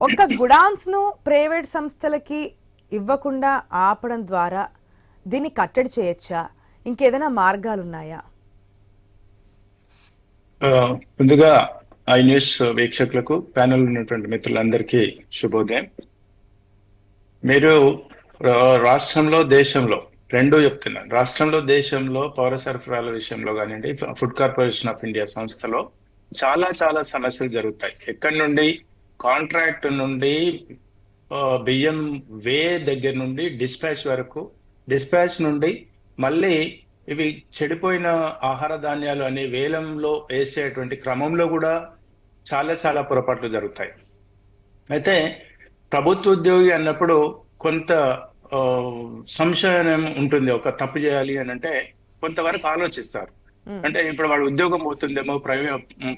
ఒక్క గుడాన్స్ను ప్రైవేట్ సంస్థలకి ఇవ్వకుండా ఆపడం ద్వారా దీన్ని కట్టడి చేయొచ్చా? ఇంకేదైనా మార్గాలు ఉన్నాయా ముందుగా ఐ న్యూస్ వీక్షకులకు ప్యానల్ ఉన్నటువంటి మిత్రులందరికీ శుభోదయం. మీరు రాష్ట్రంలో దేశంలో రెండూ చెప్తున్నాను రాష్ట్రంలో దేశంలో పౌర సరఫరాల విషయంలో కానివ్వండి ఫుడ్ కార్పొరేషన్ ఆఫ్ ఇండియా సంస్థలో చాలా చాలా సమస్యలు జరుగుతాయి. ఎక్కడి నుండి కాంట్రాక్ట్ నుండి బియ్యం వే దగ్గర నుండి డిస్పాచ్ వరకు డిస్పాచ్ నుండి మళ్ళీ ఇవి చెడిపోయిన ఆహార ధాన్యాలు అనే వేలంలో వేసేటువంటి క్రమంలో కూడా చాలా చాలా పొరపాట్లు జరుగుతాయి. అయితే ప్రభుత్వ ఉద్యోగి అన్నప్పుడు కొంత సంశయం ఉంటుంది. ఒక తప్పు చేయాలి అని అంటే కొంతవరకు ఆలోచిస్తారు. అంటే ఇప్పుడు వాడు ఉద్యోగం పోతుందేమో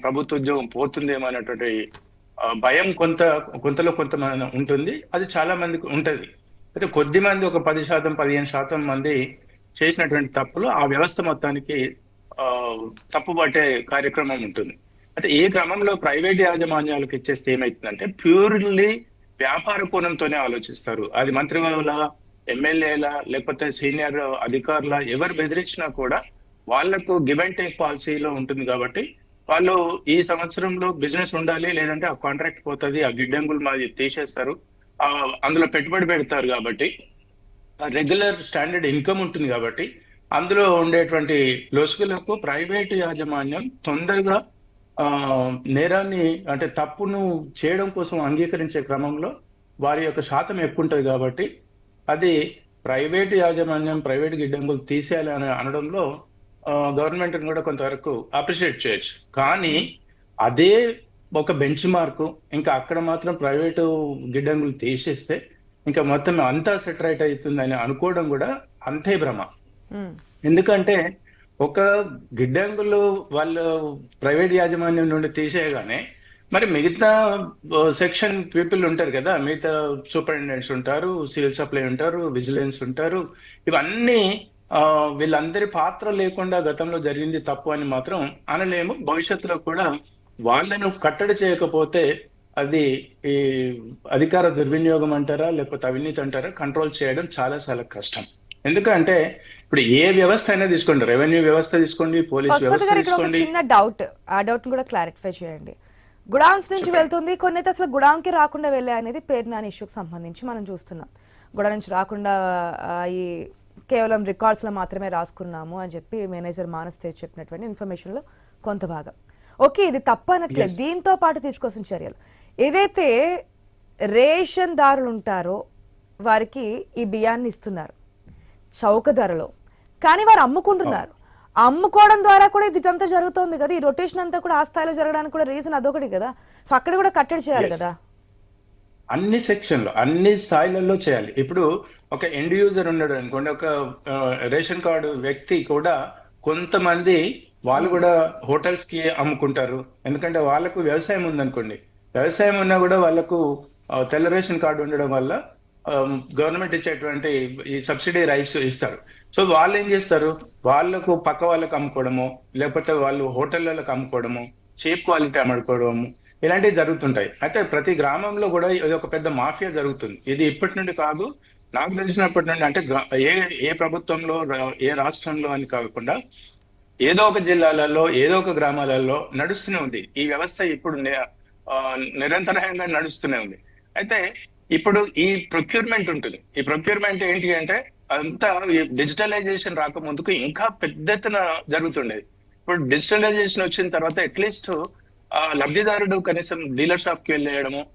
ప్రభుత్వ ఉద్యోగం పోతుందేమో అనేటువంటి భయం కొంత కొంతలో కొంత ఉంటుంది. అది చాలా మందికి ఉంటుంది. అయితే కొద్ది మంది ఒక పది శాతం పదిహేను శాతం మంది చేసినటువంటి తప్పులు ఆ వ్యవస్థ మొత్తానికి ఆ, తప్పు పట్టే కార్యక్రమం ఉంటుంది. అయితే ఏ క్రమంలో ప్రైవేట్ యాజమాన్యాలకు ఇచ్చేస్తే ఏమైతుందంటే ప్యూర్లీ వ్యాపార కోణంతోనే ఆలోచిస్తారు. అది మంత్రివర్యుల ఎమ్మెల్యేల లేకపోతే సీనియర్ అధికారుల ఎవరు బెదిరించినా కూడా వాళ్ళకు గివ్ అండ్ టేక్ పాలసీలో ఉంటుంది కాబట్టి వాళ్ళు ఈ సంవత్సరంలో బిజినెస్ ఉండాలి లేదంటే ఆ కాంట్రాక్ట్ పోతుంది ఆ గిడ్డంగులు మాది తీసేస్తారు. అందులో పెట్టుబడి పెడతారు కాబట్టి రెగ్యులర్ స్టాండర్డ్ ఇన్కమ్ ఉంటుంది కాబట్టి అందులో ఉండేటువంటి లొసుగులకు ప్రైవేట్ యాజమాన్యం తొందరగా నేరాన్ని అంటే తప్పును చేయడం కోసం అంగీకరించే క్రమంలో వారి యొక్క శాతం ఎక్కువ ఉంటుంది కాబట్టి అది ప్రైవేట్ యాజమాన్యం ప్రైవేట్ గిడ్డంగులు తీసేయాలి అని అనడంలో గవర్నమెంట్ కూడా కొంతవరకు అప్రిషియేట్ చేయొచ్చు. కానీ అదే ఒక బెంచ్ మార్క్ ఇంకా అక్కడ మాత్రం ప్రైవేటు గిడ్డంగులు తీసేస్తే ఇంకా మొత్తం అంతా సెటరైట్ అవుతుందని అనుకోవడం కూడా అంతే భ్రమ. మ్మ్. ఎందుకంటే ఒక గిడ్డంగులు వాళ్ళు ప్రైవేట్ యాజమాన్యం నుండి తీసేయగానే మరి మిగతా సెక్షన్ పీపుల్ ఉంటారు కదా మిగతా సూపరింటెండెంట్స్ ఉంటారు సివిల్ సప్లై ఉంటారు విజిలెన్స్ ఉంటారు ఇవన్నీ వీళ్ళందరి పాత్ర లేకుండా గతంలో జరిగింది తప్పు అని మాత్రం అనలేము. భవిష్యత్తులో కూడా వాళ్ళను కట్టడి చేయకపోతే అది ఈ అధికార దుర్వినియోగం అంటారా లేకపోతే అవినీతి అంటారా కంట్రోల్ చేయడం చాలా చాలా కష్టం. ఎందుకంటే ఇప్పుడు ఏ వ్యవస్థ అయినా తీసుకోండి. రెవెన్యూ వ్యవస్థ తీసుకోండి పోలీస్ వ్యవస్థ తీసుకోండి. చిన్న డౌట్ ఆ డౌట్ కూడా క్లారిఫై చేయండి. గుడాన్స్ నుంచి వెళ్తుంది. కొన్ని అయితే అసలు గుడాంకి రాకుండా వెళ్ళే అనేది పేరు నాని ఇష్యూకి సంబంధించి మనం చూస్తున్నాం. గుడా నుంచి రాకుండా ఈ కేవలం రికార్డ్స్లో మాత్రమే రాసుకున్నాము అని చెప్పి మేనేజర్ మానస్ తేజ్ చెప్పినటువంటి ఇన్ఫర్మేషన్లో కొంత భాగం. ఓకే ఇది తప్పు అనట్లేదు దీంతో పాటు తీసుకొస్తున్న చర్యలు. ఏదైతే రేషన్ దారులు ఉంటారో వారికి ఈ బియ్యాన్ని ఇస్తున్నారు. చౌక ధరలో. కానీ వారు అమ్ముకుంటున్నారు. అమ్ముకోవడం ద్వారా కూడా ఇది ఇదంతా జరుగుతోంది కదా. ఈ రొటేషన్ అంతా కూడా ఆ స్థాయిలో జరగడానికి కూడా రీజన్ అదొకటి కదా. సో అక్కడ కూడా కట్టడి చేయాలి. కదా. అన్ని సెక్షన్లో అన్ని స్థాయిలలో చేయాలి. ఇప్పుడు ఒక ఎండ్ యూజర్ ఉన్నాడు అనుకోండి ఒక రేషన్ కార్డు వ్యక్తి కూడా కొంతమంది వాళ్ళు కూడా హోటల్స్కి అమ్ముకుంటారు. ఎందుకంటే వాళ్ళకు వ్యవసాయం ఉందనుకోండి. వ్యవసాయం ఉన్నా కూడా వాళ్ళకు తెల్ల రేషన్ కార్డు ఉండడం వల్ల గవర్నమెంట్ ఇచ్చేటువంటి ఈ సబ్సిడీ రైస్ ఇస్తారు. సో వాళ్ళు ఏం చేస్తారు? వాళ్ళకు పక్క వాళ్ళకు అమ్ముకోవడము లేకపోతే వాళ్ళు హోటళ్ళకు అమ్ముకోవడము చీప్ క్వాలిటీ అమ్ముకోవడము ఇలాంటివి జరుగుతుంటాయి. అయితే ప్రతి గ్రామంలో కూడా ఇది ఒక పెద్ద మాఫియా జరుగుతుంది. ఇది ఇప్పటి నుండి కాదు నాకు తెలిసినప్పటి నుండి అంటే ఏ ఏ ప్రభుత్వంలో రా- ఏ రాష్ట్రంలో అని కాకుండా ఏదో ఒక జిల్లాలలో ఏదో ఒక గ్రామాలలో నడుస్తూనే ఉంది. ఈ వ్యవస్థ ఇప్పుడు ని- ఆ, నిరంతరంగా నడుస్తూనే ఉంది. అయితే ఇప్పుడు ఈ ప్రొక్యూర్మెంట్ ఉంటుంది. ఈ ప్రొక్యూర్మెంట్ ఏంటి అంటే అంతా డిజిటలైజేషన్ రాకముందుకు ఇంకా పెద్ద ఎత్తున జరుగుతుండేది ఇప్పుడు డిజిటలైజేషన్ వచ్చిన తర్వాత అట్లీస్ట్ లబ్ధిదారుడు కనీసం డీలర్ షాప్కి వెళ్ళేయడము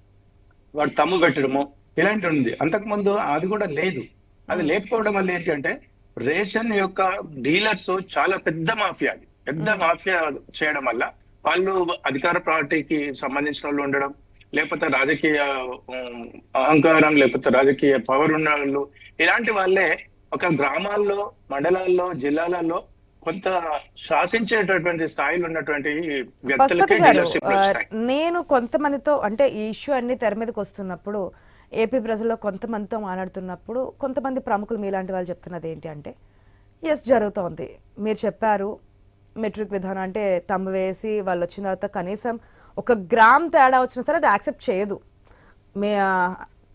వాడు తమ్ము పెట్టడము ఇలాంటి ఉంది. అంతకుముందు అది కూడా లేదు. అది లేకపోవడం వల్ల ఏంటంటే రేషన్ యొక్క డీలర్స్ చాలా పెద్ద మాఫియా అది. పెద్ద మాఫియా చేయడం వల్ల వాళ్ళు అధికార పార్టీకి సంబంధించిన వాళ్ళు ఉండడం లేకపోతే రాజకీయ అహంకారం లేకపోతే రాజకీయ పవర్ ఉన్న వాళ్ళు ఇలాంటి వాళ్ళే ఒక గ్రామాల్లో మండలాల్లో జిల్లాలలో కొంత శాసించేటటువంటి స్థాయిలో ఉన్నటువంటి వ్యక్తులకే నేను కొంతమందితో అంటే ఈ ఇష్యూ అన్ని తెర మీదకి వస్తున్నప్పుడు ఏపీ ప్రజల్లో కొంతమందితో మాట్లాడుతున్నప్పుడు కొంతమంది ప్రముఖులు మీలాంటి వాళ్ళు చెప్తున్నది ఏంటి అంటే ఎస్ జరుగుతోంది. మీరు చెప్పారు మెట్రిక్ విధానం అంటే తమ్ము వేసి వాళ్ళు వచ్చిన తర్వాత కనీసం ఒక గ్రామ్ తేడా వచ్చినా సరే అది యాక్సెప్ట్ చేయదు. మే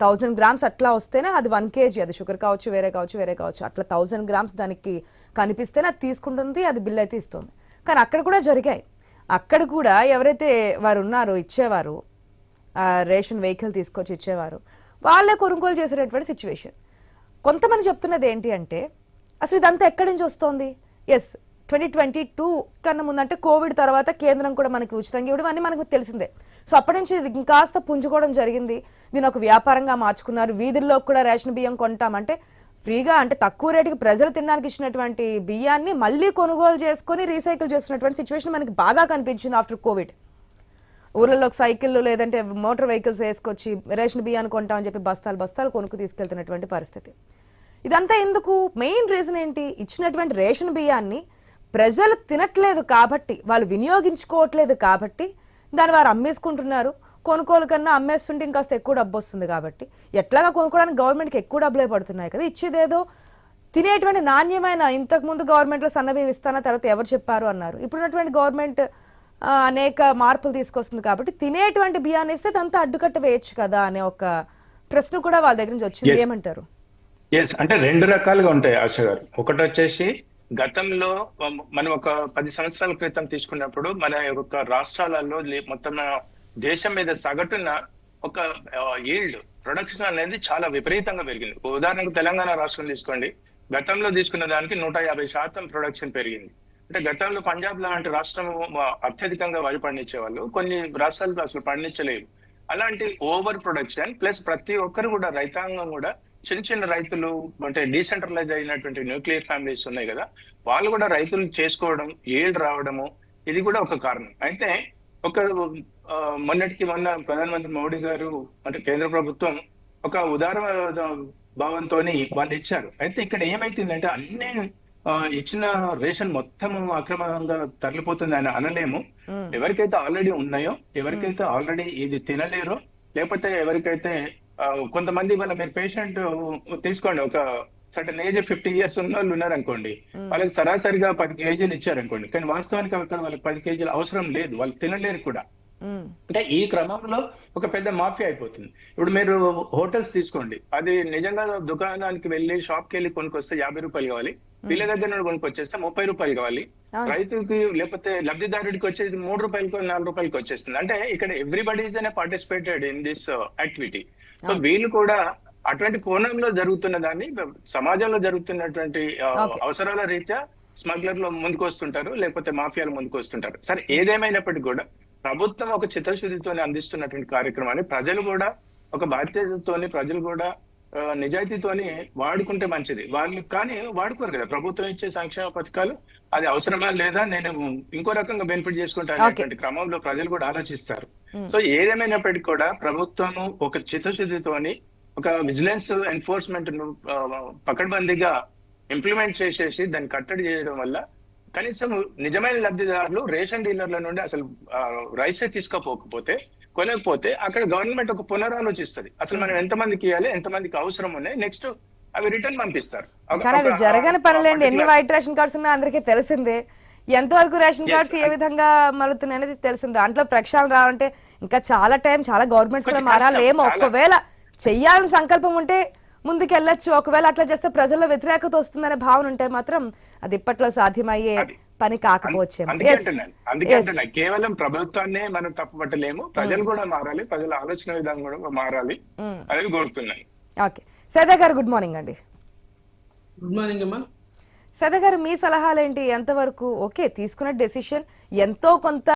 థౌజండ్ గ్రామ్స్ అట్లా వస్తేనే అది వన్ కేజీ. అది షుగర్ కావచ్చు వేరే కావచ్చు వేరే కావచ్చు. అట్లా థౌజండ్ గ్రామ్స్ దానికి కనిపిస్తేనే అది తీసుకుంటుంది అది బిల్ అయితే ఇస్తుంది. కానీ అక్కడ కూడా జరిగాయి. అక్కడ కూడా ఎవరైతే వారు ఉన్నారో ఇచ్చేవారు రేషన్ వెహికల్ తీసుకొచ్చి ఇచ్చేవారు వాళ్ళే కొనుగోలు చేసేటటువంటి సిచ్యువేషన్ కొంతమంది చెప్తున్నది ఏంటి అంటే అసలు ఇదంతా ఎక్కడి నుంచి వస్తోంది? ఎస్ ట్వంటీ ట్వంటీ టూ కన్నా ముందంటే కోవిడ్ తర్వాత కేంద్రం కూడా మనకి ఉచితంగా ఇవ్వడం అన్నీ మనకు తెలిసిందే. సో అప్పటి నుంచి ఇది ఇంకాస్త పుంజుకోవడం జరిగింది. దీని ఒక వ్యాపారంగా మార్చుకున్నారు. వీధుల్లో కూడా రేషన్ బియ్యం కొంటామంటే ఫ్రీగా అంటే తక్కువ రేటుకి ప్రజలు తినడానికి ఇచ్చినటువంటి బియ్యాన్ని మళ్ళీ కొనుగోలు చేసుకొని రీసైకిల్ చేస్తున్నటువంటి సిచ్యువేషన్ మనకి బాగా కనిపించింది ఆఫ్టర్ కోవిడ్ ఊర్లలో సైకిళ్ళు లేదంటే మోటార్ వెహికల్స్ వేసుకొచ్చి రేషన్ బియ్యాన్ని కొంటామని చెప్పి బస్తాలు బస్తాలు కొనుక్కు తీసుకెళ్తున్నటువంటి పరిస్థితి. ఇదంతా ఎందుకు? మెయిన్ రీజన్ ఏంటి? ఇచ్చినటువంటి రేషన్ బియ్యాన్ని ప్రజలు తినట్లేదు కాబట్టి వాళ్ళు వినియోగించుకోవట్లేదు కాబట్టి దాన్ని వారు అమ్మేసుకుంటున్నారు. కొనుగోలు కన్నా అమ్మేస్తుంటే ఇంకాస్త ఎక్కువ డబ్బు వస్తుంది కాబట్టి ఎట్లాగా కొనుక్కోవడానికి గవర్నమెంట్కి ఎక్కువ డబ్బులే పడుతున్నాయి కదా? ఇచ్చేదేదో తినేటువంటి నాణ్యమైన ఇంతకుముందు గవర్నమెంట్లో సన్నబియ్యం ఇస్తానా? తర్వాత ఎవరు చెప్పారు? అన్నారు. ఇప్పుడున్నటువంటి గవర్నమెంట్ అనేక మార్పులు తీసుకొస్తుంది కాబట్టి తినేటువంటి బియ్యాన్ని ఇస్తే దాంతో అడ్డుకట్ట వేయచ్చు కదా అనే ఒక ప్రశ్న కూడా వాళ్ళ దగ్గర నుంచి వచ్చింది. ఏమంటారు? ఎస్ అంటే రెండు రకాలుగా ఉంటాయి ఆశ గారు. ఒకటి వచ్చేసి గతంలో మనం ఒక పది సంవత్సరాల క్రితం తీసుకున్నప్పుడు మన యొక్క రాష్ట్రాలలో మొత్తం దేశం మీద సగటున ఒక ఈల్డ్ ప్రొడక్షన్ అనేది చాలా విపరీతంగా పెరిగింది. ఉదాహరణకు తెలంగాణ రాష్ట్రం తీసుకోండి. గతంలో తీసుకున్న దానికి నూట యాభై శాతం ప్రొడక్షన్ పెరిగింది. అంటే గతంలో పంజాబ్ లాంటి రాష్ట్రం అత్యధికంగా వరి పండించే వాళ్ళు కొన్ని రాష్ట్రాలు అసలు పండించలేవు అలాంటి ఓవర్ ప్రొడక్షన్ ప్లస్ ప్రతి ఒక్కరు కూడా రైతాంగం కూడా చిన్న చిన్న రైతులు అంటే డీసెంట్రలైజ్ అయినటువంటి న్యూక్లియర్ ఫ్యామిలీస్ ఉన్నాయి కదా వాళ్ళు కూడా రైతులు చేసుకోవడం ఏళ్ళు రావడము ఇది కూడా ఒక కారణం. అయితే ఒక మొన్నటికి మొన్న ప్రధానమంత్రి మోడీ గారు అంటే కేంద్ర ప్రభుత్వం ఒక ఉదార భావంతో వాళ్ళు ఇచ్చారు. అయితే ఇక్కడ ఏమైతుందంటే అన్ని ఇచ్చిన రేషన్ మొత్తం అక్రమంగా తరలిపోతుంది అని అనలేము. ఎవరికైతే ఆల్రెడీ ఉన్నాయో ఎవరికైతే ఆల్రెడీ ఇది తినలేరో లేకపోతే ఎవరికైతే కొంతమంది వాళ్ళ మీరు పేషెంట్ తీసుకోండి ఒక సర్టన్ ఏజ్ ఫిఫ్టీ ఇయర్స్ ఉన్న వాళ్ళు ఉన్నారనుకోండి వాళ్ళకి సరాసరిగా పది కేజీలు ఇచ్చారనుకోండి కానీ వాస్తవానికి అక్కడ వాళ్ళకి పది కేజీలు అవసరం లేదు వాళ్ళు తినలేరు కూడా. అంటే ఈ క్రమంలో ఒక పెద్ద మాఫియా అయిపోతుంది. ఇప్పుడు మీరు హోటల్స్ తీసుకోండి అది నిజంగా దుకాణానికి వెళ్ళి షాప్కి వెళ్ళి కొనుక్కొస్తే యాభై రూపాయలు కావాలి. వీళ్ళ దగ్గర నుండి కొనుక్కొచ్చేస్తే ముప్పై రూపాయలు కావాలి. రైతుకి లేకపోతే లబ్ధిదారుడికి వచ్చేది మూడు రూపాయలకో నాలుగు రూపాయలకి వచ్చేస్తుంది. అంటే ఇక్కడ ఎవ్రీబడి అనే participated in this activity so వీళ్ళు కూడా అటువంటి కోణంలో జరుగుతున్న దాన్ని సమాజంలో జరుగుతున్నటువంటి. అవసరాల రీత్యా స్మగ్లర్లు ముందుకు వస్తుంటారు లేకపోతే మాఫియాలు ముందుకు వస్తుంటారు సరే ఏదేమైనప్పటికీ కూడా ప్రభుత్వం ఒక చిత్తశుద్ధితో అందిస్తున్నటువంటి కార్యక్రమాన్ని ప్రజలు కూడా ఒక బాధ్యతతోని ప్రజలు కూడా నిజాయితీతోని వాడుకుంటే మంచిది. వాళ్ళు కానీ వాడుకోరు కదా. ప్రభుత్వం ఇచ్చే సంక్షేమ పథకాలు అది అవసరమా లేదా నేను ఇంకో రకంగా బెనిఫిట్ చేసుకుంటా అనేటువంటి క్రమంలో ప్రజలు కూడా ఆలోచిస్తారు. సో ఏదేమైనప్పటికీ కూడా ప్రభుత్వము ఒక చిత్తశుద్ధితోని ఒక విజిలెన్స్ ఎన్ఫోర్స్మెంట్ పకడ్బందీగా ఇంప్లిమెంట్ చేసేసి దాన్ని కట్టడి చేయడం వల్ల కనీసం నిజమైన లబ్ధిదారులు రేషన్ డీలర్ల నుండి అసలు రైసే తీసుకోపోకపోతే కొనకపోతే అక్కడ గవర్నమెంట్ ఒక పునరాలోచిస్తుంది. అసలు మనం ఎంతమందికి ఇవ్వాలి ఎంతమందికి అవసరం ఉన్నాయి నెక్స్ట్ అవి రిటర్న్ పంపిస్తారు. కానీ అది జరగని పనులేండి. ఎన్ని వైట్ రేషన్ కార్డ్స్ ఉన్నా అందరికీ తెలిసిందే. ఎంతవరకు రేషన్ కార్డ్స్ ఏ విధంగా మలుతున్నాయి అనేది తెలిసిందే. దాంట్లో ప్రక్షాళన రావాలంటే ఇంకా చాలా టైం చాలా గవర్నమెంట్స్ కూడా కొంచెం మారాలి కష్టం, ఏమో చాలా. ఒకవేళ చెయ్యాలని సంకల్పం ఉంటే ముందుకెళ్ళొచ్చు. ఒకవేళ అట్లా చేస్తే ప్రజల్లో వ్యతిరేకత వస్తుందనే భావన ఉంటే మాత్రం అది ఇప్పట్లో సాధ్యమయ్యే పని కాకపోవచ్చేమో. కేవలం ప్రభుత్వాన్నే మనం తప్పుపట్టలేము. ప్రజలు కూడా మారాలి. ప్రజల ఆలోచన విధానం కూడా మారాలి Mm. అది కోరుతున్నాను. ఓకే సదా గారు గుడ్ మార్నింగ్ అండి. గుడ్ మార్నింగ్ అమ్మా. సదా గారు మీ సలహాలు ఏంటి ఎంతవరకు? ఓకే తీసుకున్న డెసిషన్ ఎంతో కొంత